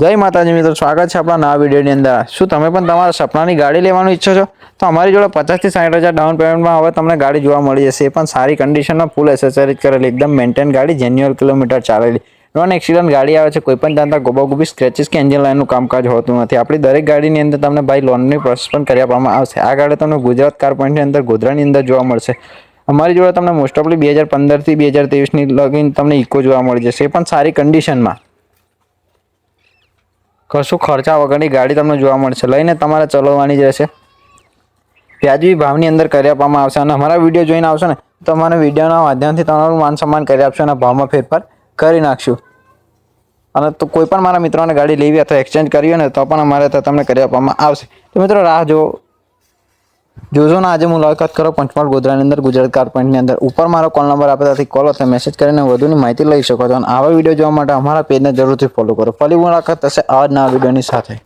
જય માતાજી મિત્રો, સ્વાગત છે આપણા નવા વિડીયોની અંદર. શું તમે પણ તમારા સપનાની ગાડી લેવાનું ઈચ્છો છો? તો અમારી જોડે પચાસથી સાઠ હજાર ડાઉન પેમેન્ટમાં હવે તમને ગાડી જોવા મળી જશે. એ પણ સારી કન્ડિશનમાં ફૂલ એસેસરીઝ કરેલી, એકદમ મેન્ટેન ગાડી જેન્યુઅલ કિલોમીટર ચાલેલી. નોન એક્સિડન્ટ ગાડી આવે છે, કોઈ પણ જાણતા ગોબાગોબી સ્ક્રેચિસ કે એન્જિન લાઇનનું કામકાજ હોતું નથી. આપણી દરેક ગાડીની અંદર તમને ભાઈ લોનની પ્રોસેસ પણ કરી આપવામાં આવશે. આ ગાડી તમને ગુજરાત કાર પોઈન્ટની અંદર, ગોધરાની અંદર જોવા મળશે. અમારી જોડે તમને મોસ્ટ ઓફલી બે હજાર પંદરથી બે હજાર ત્રેવીસની લગીન તમને ઇકો જોવા મળી જશે. એ પણ સારી કન્ડિશનમાં કશું ખર્ચા વગરની ગાડી તમને જોવા મળશે. લઈને તમારે ચલાવવાની જ રહેશે. વ્યાજબી ભાવની અંદર કરી આપવામાં આવશે અને અમારા વીડિયો જોઈને આવશો ને, તો અમારા વિડીયોના માધ્યમથી તમારું માન સન્માન કરી આપશો અને ભાવમાં ફેરફાર કરી નાખશું. અને તો કોઈ પણ મારા મિત્રોને ગાડી લેવી અથવા એક્સચેન્જ કરવી હોય ને, તો પણ અમારે તમને કરી આપવામાં આવશે. તો મિત્રો રાહ જો જોજો ને આજે મુલાકાત કરો પંચમહાલ ગોધરાની અંદર, ગુજરાત કાર પોઈન્ટની અંદર. ઉપર મારો કોલ નંબર આપે ત્યાંથી કોલ અથવા મેસેજ કરીને વધુની માહિતી લઈ શકો છો. અને આવા વીડિયો જોવા માટે અમારા પેજને જરૂરથી ફોલો કરો. ફરી મુલાકાત થશે આવા જ નવા વિડીયોની સાથે.